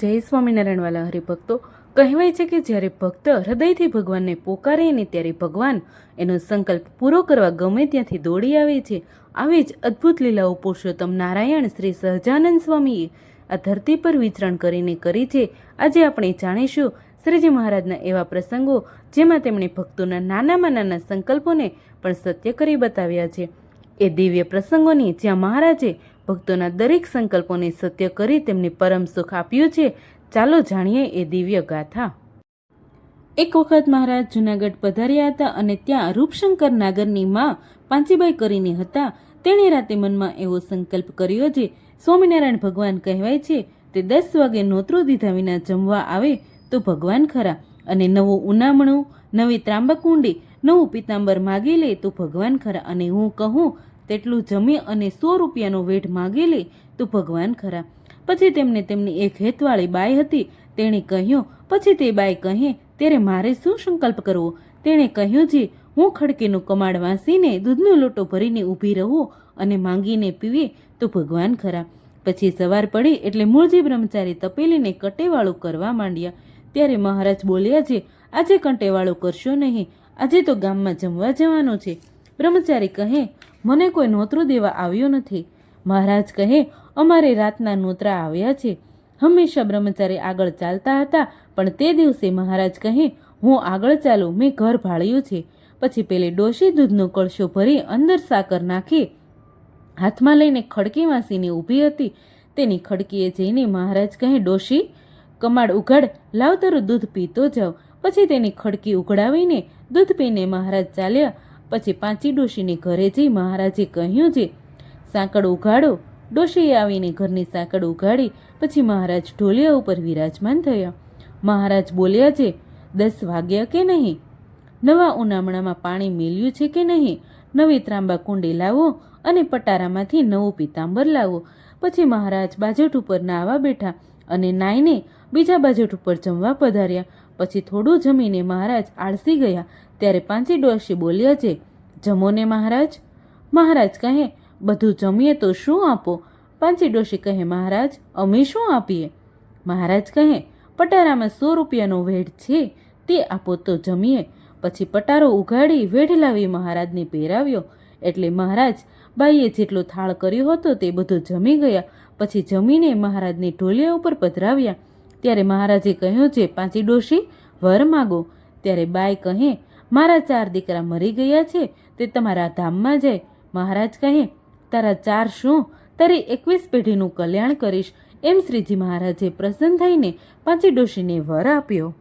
જય સ્વામિનારાયણ વાલા હરિભક્તો કહેવાય છે કે જ્યારે ભક્ત હૃદયથી ભગવાનને પોકારે ને ત્યારે ભગવાન એનો સંકલ્પ પૂરો કરવા ગમે ત્યાંથી દોડી આવે છે. આવી જ અદ્ભુત લીલાઓ પુરુષોત્તમ નારાયણ શ્રી સહજાનંદ સ્વામીએ આ ધરતી પર વિચરણ કરીને કરી છે. આજે આપણે જાણીશું શ્રીજી મહારાજના એવા પ્રસંગો જેમાં તેમણે ભક્તોના નાનામાં નાના સંકલ્પોને પણ સત્ય કરી બતાવ્યા છે. એ દિવ્ય પ્રસંગોની જ્યાં મહારાજે ભક્તોના દરેક સંકલ્પોને સત્ય કરી તેમને પરમ સુખ આપ્યું છે. ચાલો જાણીએ એ દિવ્ય ગાથા. એક વખત મહારાજ જુનાગઢ પધાર્યા હતા અને ત્યાં રૂપશંકર નાગરની માં પાંચીબાઈ કરીને હતા. તેણે રાતે મનમાં એવો સંકલ્પ કર્યો જે સ્વામિનારાયણ ભગવાન કહેવાય છે, તે દસ વાગે નોતરો દીધા વિના જમવા આવે તો ભગવાન ખરા. અને નવું ઉનામણું, નવી ત્રાંબકુંડી, નવું પિતાંબર માગી લે તો ભગવાન ખરા. અને હું કહું તેટલું જમી અને સો રૂપિયાનો વેટ માગી લે તો ભગવાન ખરા. પછી તેમને તેમની એક હેતવાળી બાઈ હતી. તેણે કહ્યું, પછી તે બાઈ કહે ત્યારે મારે શું સંકલ્પ કરવો? તેણે કહ્યું, જે, હું ખડકીનું કમાડ વાંસીને દૂધનો લોટો ભરીને ઊભી રહું અને માંગીને પીવે તો ભગવાન ખરા. પછી સવાર પડી એટલે મૂળજી બ્રહ્મચારી તપેલીને કટેવાળું કરવા માંડ્યા. ત્યારે મહારાજ બોલ્યા છે આજે કંટેવાળું કરશો નહીં. આજે તો ગામમાં જમવા જવાનું છે. બ્રહ્મચારી કહે મને કોઈ નોતરું દેવા આવ્યો નથી. મહારાજ કહે, અમારે રાતના નોતરા આવ્યા છે. હંમેશા બ્રહ્મચારી આગળ ચાલતા હતા, પણ તે દિવસે મહારાજ કહે, હું આગળ ચાલું, મેં ઘર ભાળ્યું છે. પછી પેલે ડોશી દૂધનો કળશો ભરી અંદર સાકર નાખી, હાથમાં લઈને ખડકી વાંસીને ઊભી હતી. તેની ખડકીએ જઈને મહારાજ કહે, ડોશી, કમાડ ઉઘાડ, લાવ દૂધ પીતો જાવ. પછી તેની ખડકી ઉઘડાવીને દૂધ પીને મહારાજ ચાલ્યા. પછી પાંચી ડોશીને ઘરે જઈ મહારાજે કહ્યું છે સાંકળ ઉઘાડો. ડોશીએ આવીને ઘરની સાંકળ ઉઘાડી, પછી મહારાજ ઢોલિયા ઉપર વિરાજમાન થયા. મહારાજ બોલ્યા છે દસ વાગ્યા કે નહીં? નવા ઉનામણામાં પાણી મેલ્યું છે કે નહીં? નવી ત્રાંબા કુંડી લાવો અને પટારામાંથી નવું પીતાંબર લાવો. પછી મહારાજ બાજટ ઉપર નાહવા બેઠા અને નાઈને બીજા બાજટ ઉપર જમવા પધાર્યા. પછી થોડું જમીને મહારાજ આળસી ગયા. ત્યારે પાંચી ડોશી બોલ્યા છે જમો ને મહારાજ. મહારાજ કહે, બધું જમીએ તો શું આપો? પાંચી ડોશી કહે, મહારાજ, અમે શું આપીએ? મહારાજ કહે, પટારામાં સો રૂપિયાનો વેઢ છે, તે આપો તો જમીએ. પછી પટારો ઉઘાડી વેઢ લાવી મહારાજને પહેરાવ્યો. એટલે મહારાજ બાઈએ જેટલો થાળ કર્યો હતો તે બધો જમી ગયા. પછી જમીને મહારાજને ઢોલિયા ઉપર પધરાવ્યા. ત્યારે મહારાજે કહ્યું છે પાંચી ડોશી, વર માગો. ત્યારે બાઈ કહે મારા ચાર દીકરા મરી ગયા છે, તે તમારા ધામમાં જાય. મહારાજ કહે, તારા ચાર શું? તારી એકવીસ પેઢીનું કલ્યાણ કરીશ. એમ શ્રીજી મહારાજે પ્રસન્ન થઈને પાંચી ડોશીને વર આપ્યો.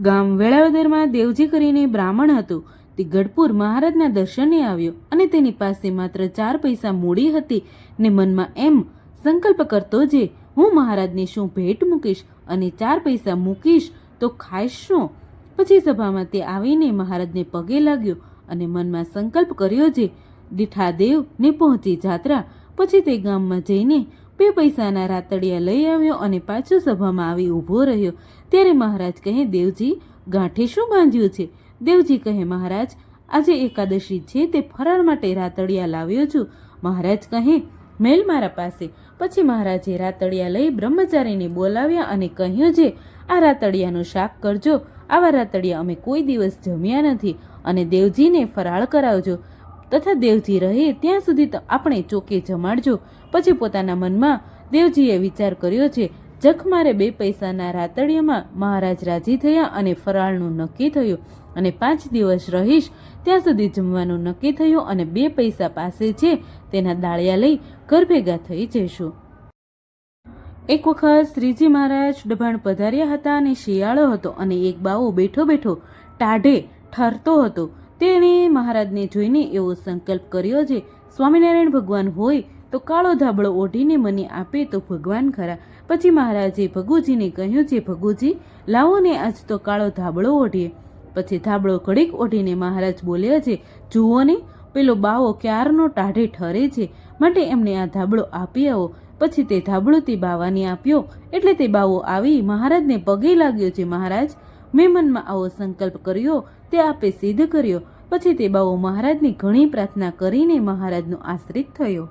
ગામ વેળાવદરમાં દેવજી કરીને બ્રાહ્મણ હતું. તે ગઢપુર મહારાજના દર્શને આવ્યો અને તેની પાસે માત્ર ચાર પૈસા મૂડી હતી ને મનમાં એમ સંકલ્પ કરતો જે, હું મહારાજને શું ભેટ મૂકીશ અને ચાર પૈસા મૂકીશ તો ખાઈશ શું? પછી સભામાં તે આવીને મહારાજને પગે લાગ્યો અને મનમાં સંકલ્પ કર્યો જે દીઠાદેવ ને પહોંચી જાત્રા. પછી તે ગામમાં જઈને બે પૈસાના રાતડિયા લઈ આવ્યો અને પાછો સભામાં આવી ઊભો રહ્યો. ત્યારે મહારાજ કહે, દેવજી, ગાંઠે શું બાંધ્યું છે? દેવજી કહે, મહારાજ, આજે એકાદશી છે, તે ફરાળ માટે રાતડિયા લાવ્યો છું. મહારાજ કહે, મેલ મારા પાસે. પછી મહારાજે રાતડિયા લઈ બ્રહ્મચારીને બોલાવ્યા અને કહ્યું છે આ રાતડિયાનું શાક કરજો. આવા રાતડિયા અમે કોઈ દિવસ જમ્યા નથી અને દેવજીને ફરાળ કરાવજો તથા દેવજી રહે ત્યાં સુધી આપણે ચોકે જમાડજો. પછી પોતાના મનમાં દેવજીએ વિચાર કર્યો છે જખમારે બે પૈસાના રાતડિયામાં મહારાજ રાજી થયા અને ફરાળનું નક્કી થયું અને પાંચ દિવસ રહીશ, ત્યાં સુધી જમવાનું નક્કી થયું અને બે પૈસા પાસે છે, તેના દાળિયા લઈ ઘર થઈ જઈશું. એક વખત શ્રીજી મહારાજ ડભાણ પધાર્યા હતા અને શિયાળો હતો અને એક બાવો બેઠો બેઠો ટાઢે ઠરતો હતો. તેણે મહારાજને જોઈને એવો સંકલ્પ કર્યો છે સ્વામિનારાયણ ભગવાન હોય તો કાળો ધાબળો ઓઢીને મને આપે તો ભગવાન ખરા. પછી મહારાજે ભગુજીને કહ્યું છે ભગુજી, લાવો ને આજ તો કાળો ધાબળો ઓઢીએ. પછી ધાબળો ઘડીક ઓઢીને મહારાજ બોલ્યા છે, જુઓ ને, પેલો બાવો ક્યારનો ટાઢે ઠરે છે. માટે એમને આ ધાબળો આપી આવો. પછી તે ધાબળો તે બાવાને આપ્યો. એટલે તે બાવો આવી મહારાજને પગે લાગ્યો છે મહારાજ મેં મનમાં આવો સંકલ્પ કર્યો, તે આપે સિદ્ધ કર્યો. પછી તે બાવો મહારાજની ઘણી પ્રાર્થના કરીને મહારાજનો આશ્રિત થયો.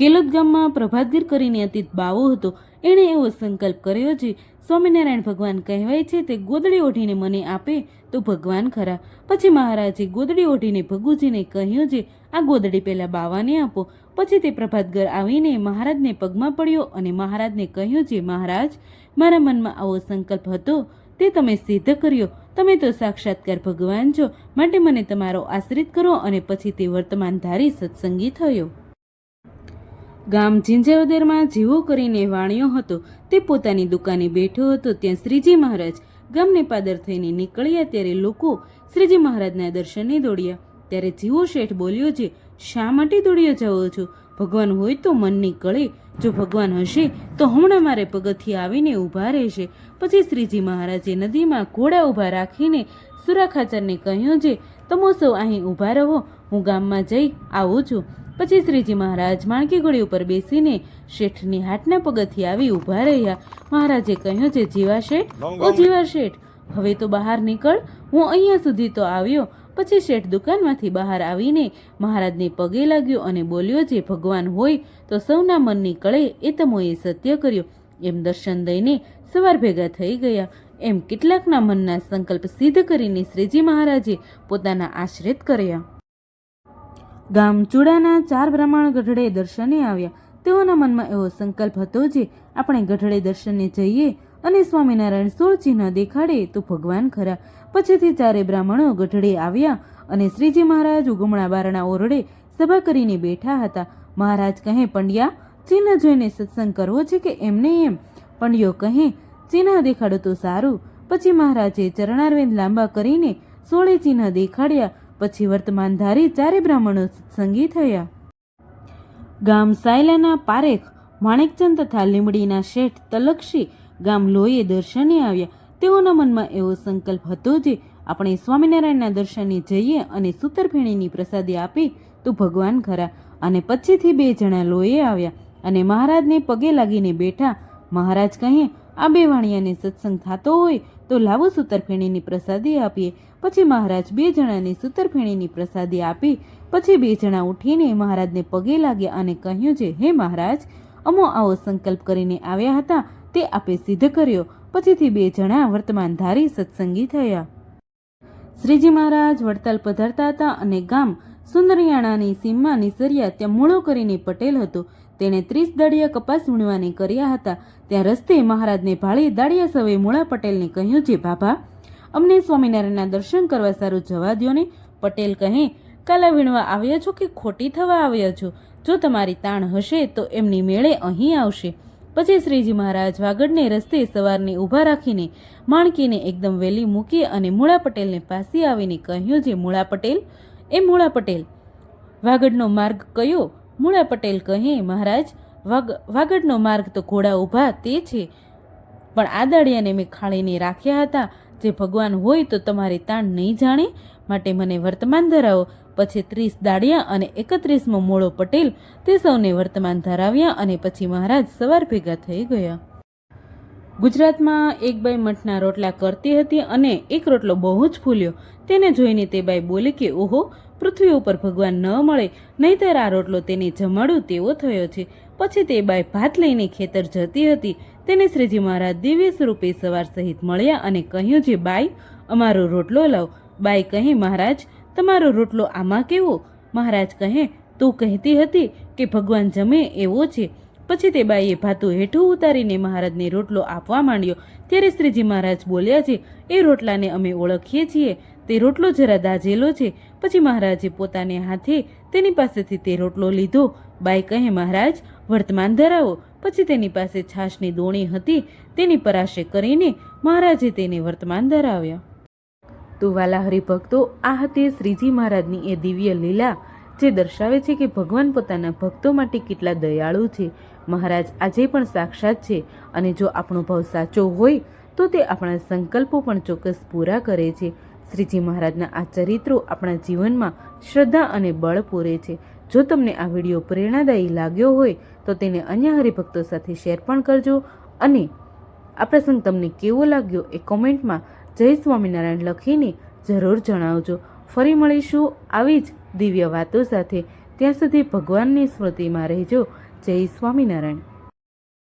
કેલોદ ગામમાં પ્રભાતગીર કરીને અતીત બાવો હતો. એણે એવો સંકલ્પ કર્યો છે, સ્વામિનારાયણ ભગવાન કહેવાય છે, તે ગોદડી ઓઢીને મને આપે તો ભગવાન ખરા. પછી મહારાજે ગોદડી ઓઢીને ભગુજીને કહ્યું છે, આ ગોદડી પહેલાં બાવાને આપો. પછી તે પ્રભાતગર આવીને મહારાજને પગમાં પડ્યો અને મહારાજને કહ્યું છે, મહારાજ, મારા મનમાં આવો સંકલ્પ હતો. તે તમે સિદ્ધ કર્યો. તમે તો સાક્ષાત્કાર ભગવાન છો. માટે મને તમારો આશ્રિત કરો અને પછી તે વર્તમાનધારી સત્સંગી થયો. ગામ ઝીંઝાવદરમાં જીવો કરીને વાણ્યો હતો. તે પોતાની દુકાને બેઠો હતો. ત્યાં શ્રીજી મહારાજ ગામને પાદર થઈને નીકળ્યા ત્યારે લોકો શ્રીજી મહારાજના દર્શને દોડ્યા. ત્યારે જીવો શેઠ બોલ્યો છે, શા માટે દોડ્યો જાઓ છો? ભગવાન હોય તો મનની કળે જો ભગવાન હશે, તો હમણાં મારે પગથી આવીને ઊભા રહેશે. પછી શ્રીજી મહારાજે નદીમાં ઘોડા ઊભા રાખીને સુરાખાચરને કહ્યું છે, તમો સૌ અહીં ઊભા રહો. હું ગામમાં જઈ આવું છું. પછી શ્રીજી મહારાજ માણકી ઘોડી ઉપર બેસીને શેઠની હાટના પગથી આવી ઊભા રહ્યા. મહારાજે કહ્યું છે જીવા શેઠ ઓ જીવા શેઠ હવે તો બહાર નીકળ. હું અહીંયા સુધી તો આવ્યો. પછી શેઠ દુકાનમાંથી બહાર આવીને મહારાજને પગે લાગ્યો અને બોલ્યો જે ભગવાન હોય તો સૌના મનની કળે એ તમોએ સત્ય કર્યો. એમ દર્શન દઈને સવાર ભેગા થઈ ગયા. એમ કેટલાકના મનના સંકલ્પ સિદ્ધ કરીને શ્રીજી મહારાજે પોતાના આશ્રિત કર્યા. ગામ ચૂડાના ચાર બ્રાહ્મણ ગઢડે દર્શને આવ્યા. તેઓના મનમાં એવો સંકલ્પ હતો જે, આપણે ગઢડે દર્શને જઈએ અને સ્વામિનારાયણ સોળ ચિહ્ન દેખાડે તો ભગવાન ખરા. પછીથી ચારે બ્રાહ્મણો ગઢડે આવ્યા અને શ્રીજી મહારાજ ઉગમણા બારણા ઓરડે સભા કરીને બેઠા હતા. મહારાજ કહે, પંડ્યા, ચિહ્ન જોઈને સત્સંગ કરવો છે કે એમને એમ? પંડ્યો કહે, ચિહ્ન દેખાડો તો સારું. પછી મહારાજે ચરણારવિંદ લાંબા કરીને સોળે ચિહ્ન દેખાડ્યા. પછી વર્તમાનધારી ચારે બ્રાહ્મણો સત્સંગી થયા. ગામ સાયલાના પારેખ, માણેકચંદ તથા લીમડીના શેઠ તલક્ષી ગામ લોહીએ દર્શને આવ્યા. તેઓના મનમાં એવો સંકલ્પ હતો જે, આપણે સ્વામિનારાયણના દર્શને જઈએ અને સૂતરફેણીની પ્રસાદી આપી તો ભગવાન ખરા. અને પછીથી બે જણા લોહીએ આવ્યા અને મહારાજને પગે લાગીને બેઠા. મહારાજ કહે, આ બે વાણિયાને સત્સંગ થતો હોય તો લાવો સૂતરફેણીની પ્રસાદી આપીએ. પછી મહારાજ બે જણાને સૂતરફેણીની પ્રસાદી આપી. પછી બે જણા ઉઠીને મહારાજને પગે લાગ્યા અને કહ્યું છે હે મહારાજ, અમો આવો સંકલ્પ કરીને આવ્યા હતા. તે આપે સિદ્ધ કર્યો. પછીથી બે જણા વર્તમાનધારી સત્સંગી થયા. શ્રીજી મહારાજ વડતાલ પધારતા હતા અને ગામ સુંદરિયાણાની સીમમાં નિસર્યા ત્યાં મૂળો કરીને પટેલ હતો. તેણે ત્રીસ દાડિયા કપાસ વીણવાને કર્યા હતા. ત્યાં રસ્તે મહારાજને ભાળી દાડિયા સવે મૂળા પટેલને કહ્યું છે બાબા અમને સ્વામિનારાયણના દર્શન કરવા સારું જવા દ્યો ને. પટેલ કહે, કાલા વીણવા આવ્યા છો કે ખોટી થવા આવ્યા છો? જો તમારી તાણ હશે તો એમની મેળે અહીં આવશે. પછી શ્રીજી મહારાજ વાગડને રસ્તે સવારને ઊભા રાખીને માણકીને એકદમ વહેલી મૂકી અને મૂળા પટેલને પાસે આવીને કહ્યું છે મૂળા પટેલ? એ મૂળા પટેલ? વાગડનો માર્ગ કયો? મૂળા પટેલ કહે, મહારાજ, વાગ, વાગડનો માર્ગ તો ઘોડા ઊભા તે છે. પણ આ દાડિયાને મેં ખાળીને રાખ્યા હતા. જે ભગવાન હોય તો તમારી તાણ નહીં જાણે. માટે મને વર્તમાન ધરાવો. પછી ત્રીસ દાડિયા અને એકત્રીસમો મોળો પટેલ તે સૌને વર્તમાન ધરાવ્યા અને પછી મહારાજ સવાર ભેગા થઈ ગયા. ગુજરાતમાં એક બાઈ મઠના રોટલા કરતી હતી અને એક રોટલો બહુ જ ફૂલ્યો. તેને જોઈને તે બાઈ બોલી કે, ઓહો પૃથ્વી ઉપર ભગવાન ન મળે, નહીંતર આ રોટલો તેને જમાડું તેવો થયો છે. પછી તે બાઈ ભાત લઈને ખેતર જતી હતી. તેને શ્રીજી મહારાજ દિવ્ય સ્વરૂપે સવાર સહિત મળ્યા અને કહ્યું, જે બાઈ, અમારો રોટલો લાવ. બાઈ કહે, મહારાજ, તમારો રોટલો આમાં કેવો? મહારાજ કહે, તું કહેતી હતી કે ભગવાન જમે એવો છે. પછી તે બાઈએ ભાતું હેઠું ઉતારીને મહારાજને રોટલો આપવા માંડ્યો. ત્યારે શ્રીજી મહારાજ બોલ્યા છે, એ રોટલાને અમે ઓળખીએ છીએ. તે રોટલો જરા દાજેલો છે. પછી મહારાજે પોતાને હાથે તેની પાસેથી તે રોટલો લીધો. બાઈ કહે, મહારાજ, વર્તમાન ધરાવો. પછી તેની પાસે છાશની દોણી હતી. તેની પરાશે કરીને મહારાજે તેને વર્તમાન ધરાવ્યા. તો વાલા હરિભક્તો, આ હતી શ્રીજી મહારાજની એ દિવ્ય લીલા, જે દર્શાવે છે કે ભગવાન પોતાના ભક્તો માટે કેટલા દયાળુ છે. મહારાજ આજે પણ સાક્ષાત છે અને જો આપણો ભાવ સાચો હોય, તો તે આપણા સંકલ્પો પણ ચોક્કસ પૂરા કરે છે. શ્રીજી મહારાજના આ ચરિત્રો આપણા જીવનમાં શ્રદ્ધા અને બળ પૂરે છે. જો તમને આ વીડિયો પ્રેરણાદાયી લાગ્યો હોય, તો તેને અન્ય હરિભક્તો સાથે શેર પણ કરજો અને આ પ્રસંગ તમને કેવો લાગ્યો એ કોમેન્ટમાં જય સ્વામિનારાયણ લખીને જરૂર જણાવજો. ફરી મળીશું આવી જ દિવ્ય વાતો સાથે. ત્યાં સુધી ભગવાનની સ્મૃતિમાં રહેજો. જય સ્વામિનારાયણ.